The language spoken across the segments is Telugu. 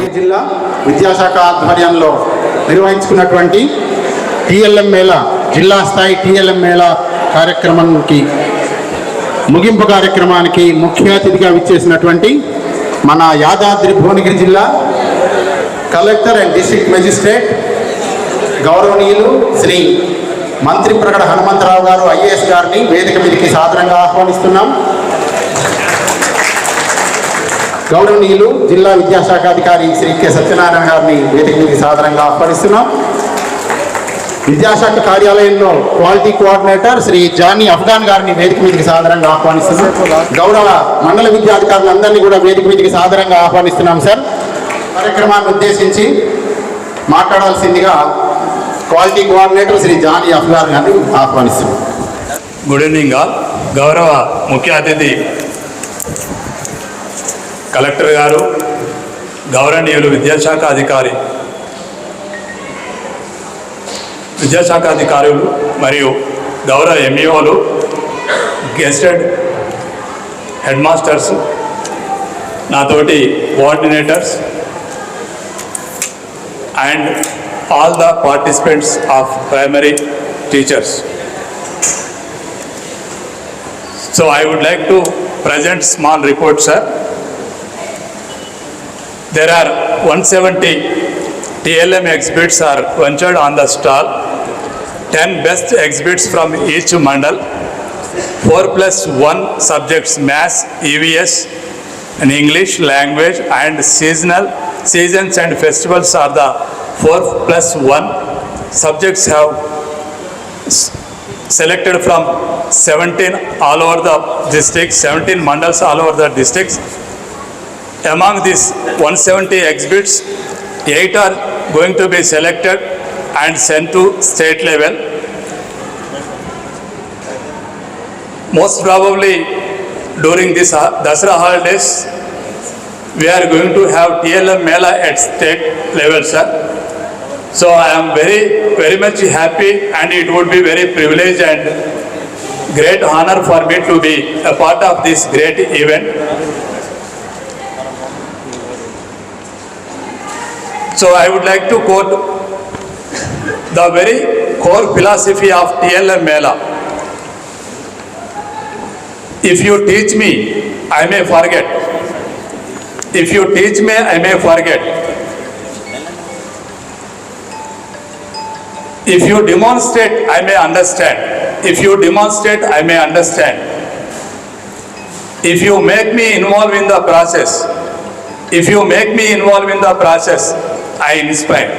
యాదగిరి జిల్లా విద్యాశాఖ ఆధ్వర్యంలో నిర్వహించుకున్నటువంటి టీఎల్ఎం మేళా జిల్లా స్థాయి టీఎల్ఎం మేళా కార్యక్రమానికి ముగింపు కార్యక్రమానికి ముఖ్య అతిథిగా విచ్చేసినటువంటి మన యాదాద్రి భువనగిరి జిల్లా కలెక్టర్ అండ్ డిస్ట్రిక్ట్ మెజిస్ట్రేట్ గౌరవనీయులు శ్రీ మంత్రి ప్రకట హనుమంతరావు గారు ఐఏఎస్ గారిని వేదిక మీదకి సాధారణంగా ఆహ్వానిస్తున్నాం గౌరవనీయులు జిల్లా విద్యాశాఖ అధికారి శ్రీ కె సత్యనారాయణ గారిని వేదిక మీద సాధారణంగా ఆహ్వానిస్తున్నాం విద్యాశాఖ కార్యాలయంలో క్వాలిటీ కోఆర్డినేటర్ శ్రీ జానీ అఫ్ఘాన్ గారిని వేదిక మీదకి సాధారణంగా ఆహ్వానిస్తున్నాం గౌరవ మండల విద్యాధికారులందరినీ కూడా వేదిక మీదకి సాధారణంగా ఆహ్వానిస్తున్నాం సార్ కార్యక్రమాన్ని ఉద్దేశించి మాట్లాడాల్సిందిగా క్వాలిటీ కోఆర్డినేటర్ శ్రీ జానీ అఫ్ఘాన్ గారిని ఆహ్వానిస్తున్నాం గుడ్ ఈవినింగ్ గౌరవ ముఖ్య అతిథి కలెక్టర్ గారు గౌరవనీయులు విద్యాశాఖ అధికారి విద్యాశాఖ అధికారులు మరియు గౌరవ ఎంఈఓలు e గెస్టెడ్ హెడ్ మాస్టర్స్ నాతోటి coordinators and all the participants of primary teachers so I would like to present small report sir There are 170 TLM exhibits are ventured on the stall. 10 best exhibits from each mandal. 4 plus 1 subjects mass, EVS, and English language and seasonal seasons and festivals are the 4 plus 1. Subjects have selected from 17 all over the district, 17 mandals all over the districts. Among these 170 exhibits, 8 are going to be selected and sent to state level. Most probably during this uh, Dasra holidays, we are going to have TLM Mela at state level, sir. So I am very, very much happy and it would be very privileged and great honor for me to be a part of this great event. So I would like to quote the very core philosophy of T.L.M. Mela. If you teach me, I may forget. If you teach me, I may forget. If you demonstrate, I may understand. If you demonstrate, I may understand. If you make me involved in the process, if you make me involved in the process, I inspire.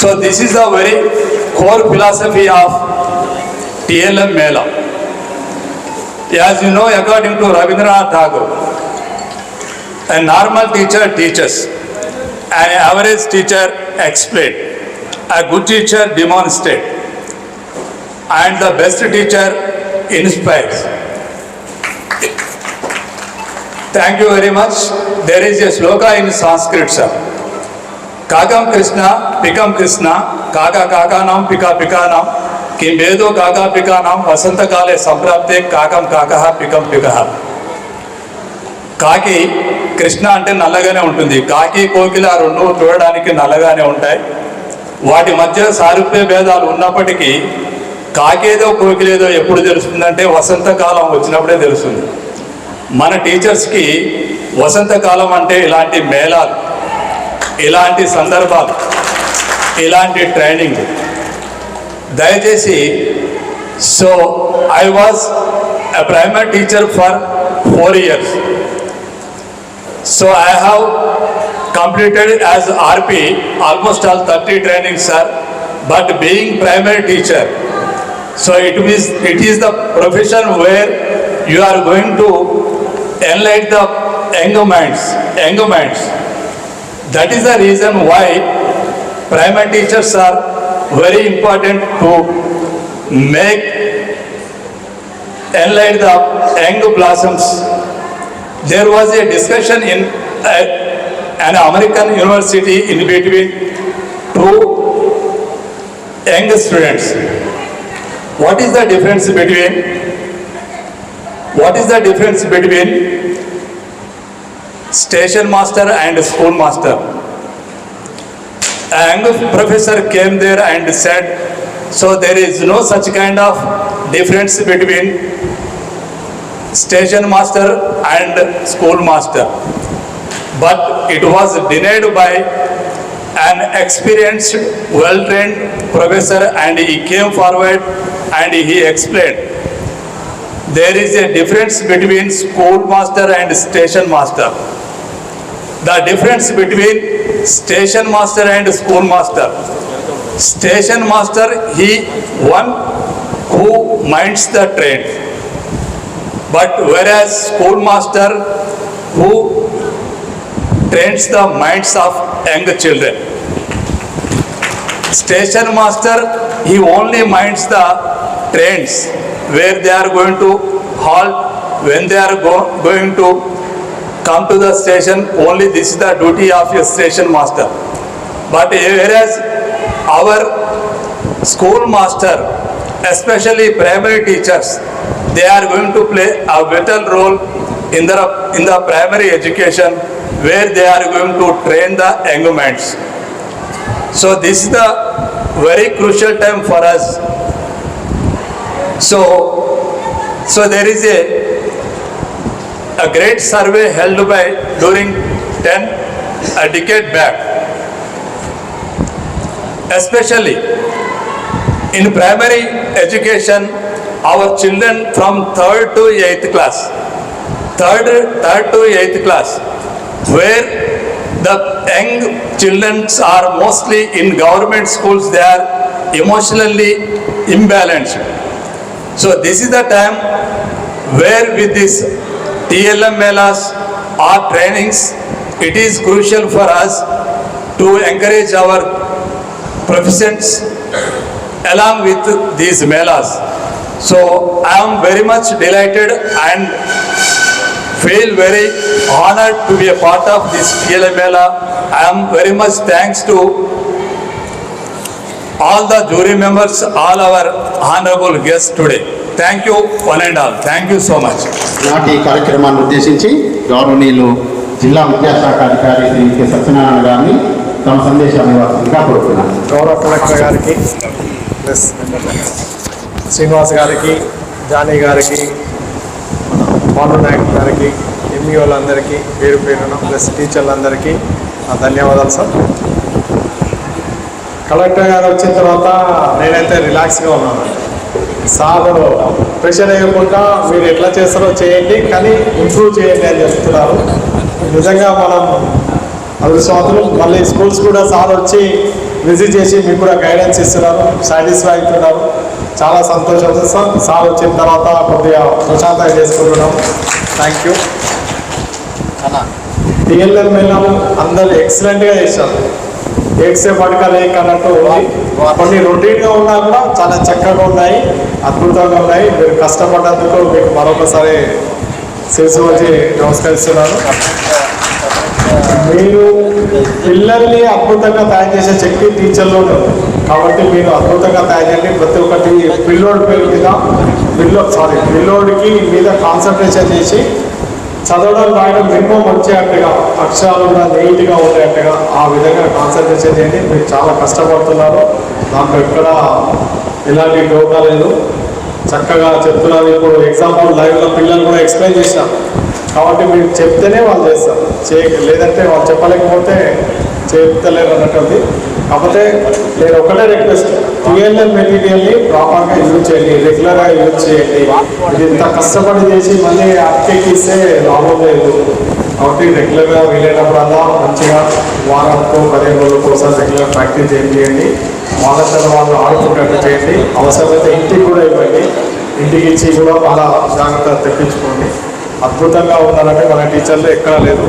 So this is the very core philosophy of TLM Mela. As you know, according to Rabindranath Tagore, a normal teacher teaches, an average teacher explains, a good teacher demonstrates, and the best teacher inspires. Thank you very much there is a shloka in Sanskrit sir కాకం కృష్ణ పికం కృష్ణ కాకా కాకానాం పికా పికానాం కిం ఏదో కాకా పికానాం వసంతకాలే సంప్రాప్తే కాకం కాక పికం పికహ కాకి కృష్ణ అంటే నల్లగానే ఉంటుంది కాకి కోకిల రెండు చూడడానికి నల్లగానే ఉంటాయి వాటి మధ్య సారూప్య భేదాలు ఉన్నప్పటికీ కాకేదో కోకిలేదో ఎప్పుడు తెలుస్తుందంటే వసంతకాలం వచ్చినప్పుడే తెలుస్తుంది మన టీచర్స్కి వసంతకాలం అంటే ఇలాంటి మేళాలు ఇలాంటి సందర్భాలు ఇలాంటి ట్రైనింగ్ దయచేసి so I was a primary teacher for four years so I have completed as RP almost all thirty training sir but being primary teacher so it means it is the profession where you are going to enlight the arguments, arguments. That is the reason why primary teachers are very important to make enlight the angle blossoms. There was a discussion in uh, an American university in between two young students. What is the difference between What is the difference between station master and school master? And professor came there and said, so there is no such kind of difference between station master and school master. But it was denied by an experienced, well-trained professor and he came forward and he explained there is a difference between schoolmaster and station master. The difference between station master and schoolmaster. Station master, he one who minds the train. But whereas schoolmaster who trains the minds of young children. Station master, he only minds the trains where they are going to halt, when they are go going to come to the station, only this is the duty of a station master. But whereas our school master, especially primary teachers, they are going to play a vital role in the, in the primary education where they are going to train the young minds. So this is the very crucial time for us so, so there is a a great survey held by during 10 a decade back especially in primary education our children from 3rd to 8th class 3rd 3rd to 8th class where the young children are mostly in government schools they are emotionally imbalanced so this is the time where with this TLM melas or trainings, it is crucial for us to encourage our professions along with these melas. So I am very much delighted and feel very honored to be a part of this TLM mela. I am very much thanks to all the jury members, all our honorable guest today thank you one and all thank you so much నాటి కార్యక్రమాన్ని ఉద్దేశించి గౌరవనీయులు జిల్లా విద్యాశాఖ అధికారి శ్రీ కె సత్యనారాయణ గారిని తమ సందేశాన్ని వార్తగా కోరుతున్నాను గౌరవ కలెక్టర్ గారికి ప్లస్ శ్రీనివాస్ గారికి జానీ గారికి పాండు నాయక్ గారికి ఎంఈఓలందరికీ పేరు పేరున ప్లస్ టీచర్లందరికీ ధన్యవాదాలు సార్ కలెక్టర్ గారు వచ్చిన తర్వాత నేనైతే రిలాక్స్గా ఉన్నాను సార్ ప్రెషర్ అయ్యకుండా మీరు ఎట్లా చేస్తారో చేయండి కానీ ఇంప్రూవ్ చేయండి అని చెప్తున్నారు నిజంగా మనం అదృష్టవంతులు మళ్ళీ స్కూల్స్ కూడా సార్ వచ్చి విజిట్ చేసి మీకు కూడా గైడెన్స్ ఇస్తున్నారు సాటిస్ఫై అవుతున్నారు చాలా సంతోషం సార్ సార్ వచ్చిన తర్వాత కొద్దిగా ప్రశాంతంగా చేసుకుంటున్నాం థ్యాంక్ యూ అలా టీఎల్ఎల్ మేళం అందరు ఎక్సలెంట్గా చేశారు ఏసేపు అనకాలేక అన్నట్టు కొన్ని గా ఉన్నా కూడా చాలా చక్కగా ఉన్నాయి అద్భుతంగా ఉన్నాయి మీరు కష్టపడ్డందుకు మీకు మరొకసారి శిరసు వచ్చి నమస్కరిస్తున్నాను మీరు పిల్లల్ని అద్భుతంగా తయారు చేసే శక్తి టీచర్లో కాబట్టి మీరు అద్భుతంగా తయారు చేయండి ప్రతి ఒక్కటి పిల్లోడి పేరు మీద పిల్లో సారీ పిల్లోడికి మీద కాన్సన్ట్రేషన్ చేసి చదవడం రాయడం మినిమం మంచినట్టుగా అక్షరాలు కూడా నీట్గా ఉండేట్టుగా ఆ విధంగా కాన్సన్ట్రేట్ చేయండి మీరు చాలా కష్టపడుతున్నారు నాకు ఎక్కడ ఎలాంటి డోకా లేదు చక్కగా చెప్తున్నారు ఇప్పుడు ఎగ్జాంపుల్ లైవ్లో పిల్లలు కూడా ఎక్స్ప్లెయిన్ చేశాం కాబట్టి మీరు చెప్తేనే వాళ్ళు చేస్తారు చే లేదంటే వాళ్ళు చెప్పలేకపోతే చెప్తలేరు అన్నట్టు కాకపోతే నేను ఒకటే రిక్వెస్ట్ టీఎల్ఎం మెటీరియల్ని ప్రాపర్గా యూజ్ చేయండి రెగ్యులర్గా యూజ్ చేయండి ఇది ఇంత కష్టపడి చేసి మళ్ళీ అట్టెక్కి ఇస్తే లాభం లేదు కాబట్టి రెగ్యులర్గా వీలైనప్పుడల్లా మంచిగా వారంతో పదిహేను రోజుల కోసం రెగ్యులర్ ప్రాక్టీస్ చేయండి వాళ్ళతో వాళ్ళు ఆడుకుంటే చేయండి అవసరమైతే ఇంటికి కూడా ఇవ్వండి ఇంటికి ఇచ్చి కూడా చాలా జాగ్రత్త తెప్పించుకోండి అద్భుతంగా ఉన్నారంటే మన టీచర్లు ఎక్కడా లేదు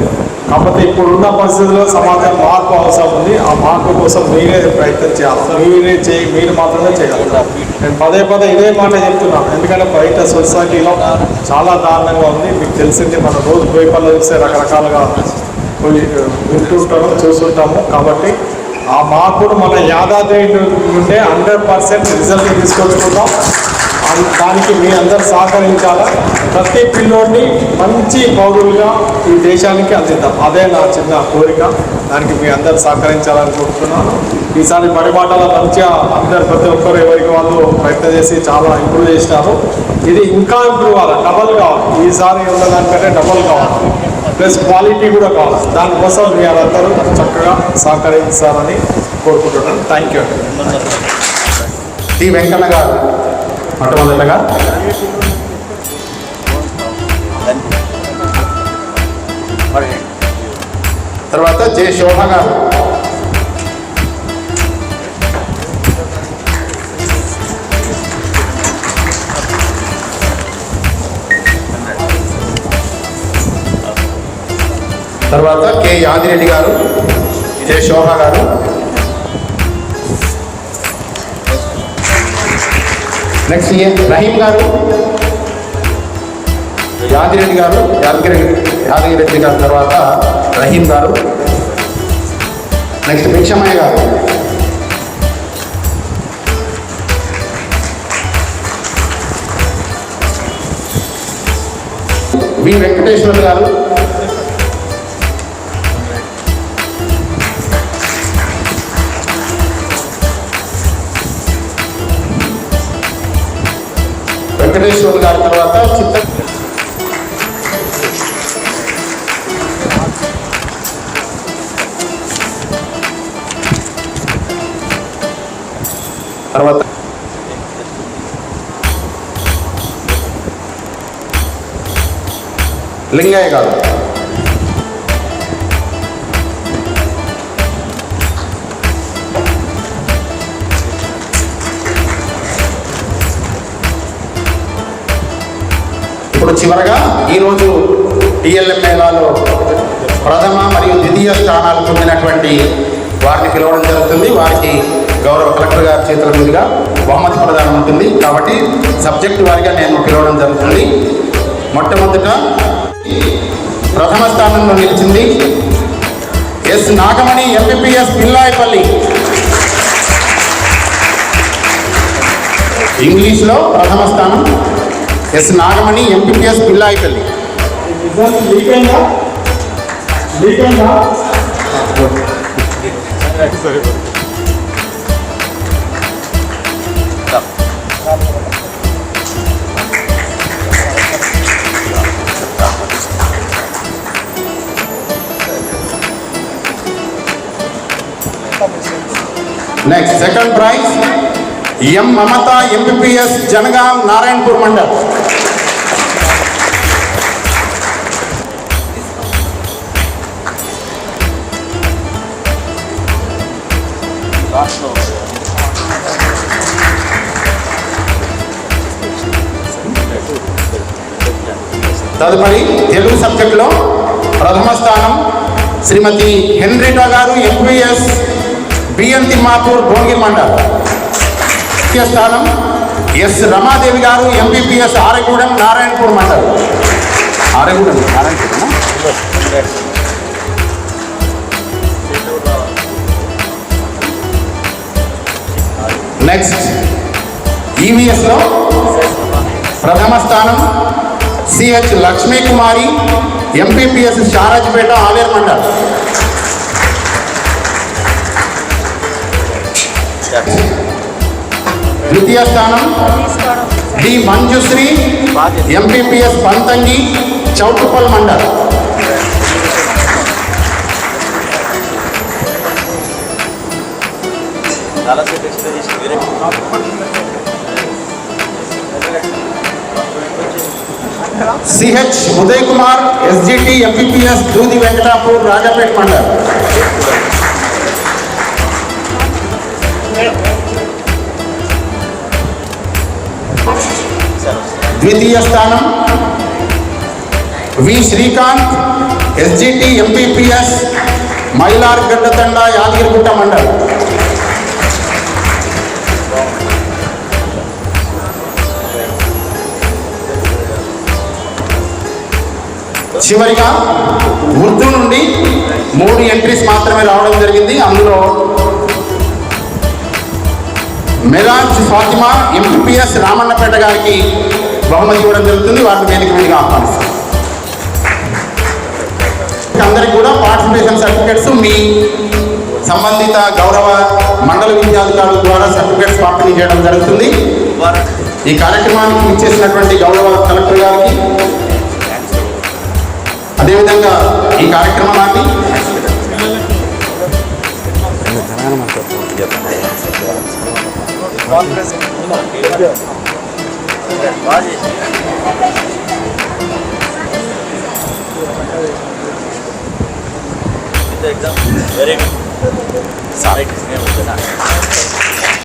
కాకపోతే ఇప్పుడున్న పరిస్థితుల్లో సమాజం మార్పు అవసరం ఉంది ఆ మార్పు కోసం మీరే ప్రయత్నం చేయాలి మీరే చేయి మీరు మాత్రమే చేయగలుగుతారు నేను పదే పదే ఇదే మాట చెప్తున్నాను ఎందుకంటే బయట సొసైటీలో చాలా దారుణంగా ఉంది మీకు తెలిసింది మనం రోజు పేపర్లో చూస్తే రకరకాలుగా వింటుంటాము చూస్తుంటాము కాబట్టి ఆ మార్పును మన యాదాద్రి ఉంటే హండ్రెడ్ పర్సెంట్ రిజల్ట్ తీసుకొచ్చుకుంటాం దానికి మీ అందరు సహకరించాలా ప్రతి పిల్లోడిని మంచి పౌరులుగా ఈ దేశానికి అందిద్దాం అదే నా చిన్న కోరిక దానికి మీ అందరు సహకరించాలని కోరుతున్నాను ఈసారి పరిపాటల మంచిగా అందరు ప్రతి ఒక్కరు ఎవరికి వాళ్ళు ప్రయత్నం చేసి చాలా ఇంప్రూవ్ చేసినారు ఇది ఇంకా ఇంప్రూవ్ కావాలి డబల్ కావాలి ఈసారి ఉన్న దానికంటే డబల్ కావాలి ప్లస్ క్వాలిటీ కూడా కావాలి దానికోసం మీ అందరూ చక్కగా సహకరించాలని కోరుకుంటున్నాను థ్యాంక్ యూ ఈ వెంకన్న గారు మొట్టమొదటగా తర్వాత జే శోభ గారు తర్వాత కే యాదిరెడ్డి గారు జే శోభ గారు నెక్స్ట్ ఏ రహీం గారు యాదిరెడ్డి గారు యాదగిరి యాదగిరెడ్డి గారి తర్వాత రహీం గారు నెక్స్ట్ భిక్షమయ్య గారు వి వెంకటేశ్వర్ గారు वेंकटेश्वर गर्वा लिंगय गारू ఇప్పుడు చివరగా ఈరోజు టిఎల్ఎం మేళాలో ప్రథమ మరియు ద్వితీయ స్థానాలు పొందినటువంటి వారిని పిలవడం జరుగుతుంది వారికి గౌరవ కలెక్టర్ గారి చేతుల మీదుగా బహుమతి ప్రదానం ఉంటుంది కాబట్టి సబ్జెక్టు వారిగా నేను పిలవడం జరుగుతుంది మొట్టమొదట ప్రథమ స్థానంలో నిలిచింది ఎస్ నాగమణి ఎంపీపీఎస్ పిల్లాయపల్లి ఇంగ్లీష్లో ప్రథమ స్థానం S Nagamani M B B S Pillaipalli next second prize M Mamata MPPS Janagam Narayanapur mandal తదుపరి తెలుగు సబ్జెక్టులో ప్రథమ స్థానం శ్రీమతి హెన్రిటా గారు ఎంపీఎస్ బిఎన్ తిమ్మాపూర్ భోగి మండల్ ముఖ్యస్థానం ఎస్ రమాదేవి గారు ఎంబీపీఎస్ ఆరగూడెం నారాయణపూర్ మండలం ఆరగూడెం నారాయణపూర్ నెక్స్ట్ ఈవీఎస్లో e ప్రథమ స్థానం CH Lakshmi Kumari MPPS Sharajpet ఆవేర్ mandal Yeah. द्वितीय स्थान D Manjushri S Pantangi Choutuppal mandal C H Uday Kumar P S Dudhi Venkatapur Rajpet mandal ద్వితీయ స్థానం V Srikanth SGT MPPS Mylar Gaddathanda Yadagirigutta మండలం చివరిగా ఉర్దూ నుండి మూడు ఎంట్రీస్ మాత్రమే రావడం జరిగింది అందులో మెరాజ్ ఫాతిమా ఎంపీఎస్ రామన్నపేట గారికి బహుమతి కూడా జరుగుతుంది వాటిని వేదిక మీదుగా ఆహ్వానిస్తాం అందరికి కూడా పార్టిసిపేషన్ సర్టిఫికెట్స్ మీ సంబంధిత గౌరవ మండల విద్యాధికారుల ద్వారా సర్టిఫికెట్స్ పంపిణీ చేయడం జరుగుతుంది ఈ కార్యక్రమానికి ఇచ్చేసినటువంటి గౌరవ కలెక్టర్ గారికి అదేవిధంగా ఈ కార్యక్రమాన్ని Yeah. एकदम वेरी गुड सारे किसने बोलना